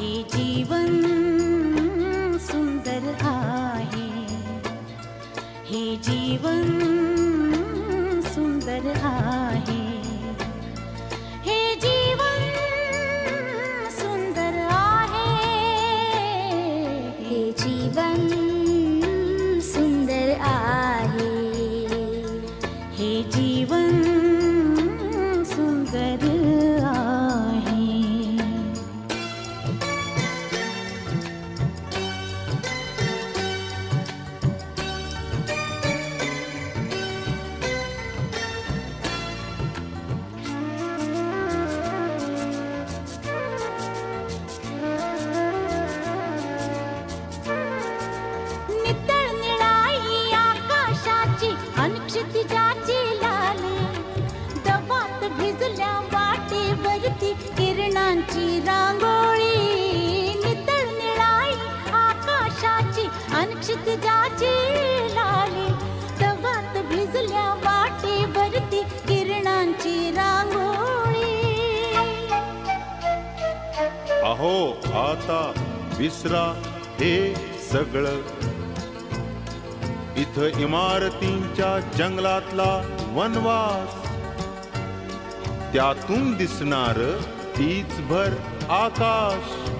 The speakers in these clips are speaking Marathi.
जीवन सुंदर आहे। हे जीवन सुंदर आहे भिजल्या वाटेवरती किरणांची रांगोळी. नितळ निळाई आकाशाची अनक्षितिजाची लाली. तवात भिजल्या वाटेवरती किरणांची रांगोळी. अहो आता विसरा हे सगळं. इथं इमारतींच्या जंगलातला वनवास. त्यातून दिसणार तीच भर आकाश.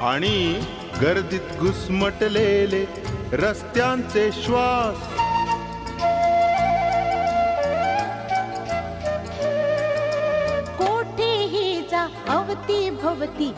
आणि गर्दीत घुसमटलेले रस्त्यांचे श्वास. कोठेही जा अवती भवती.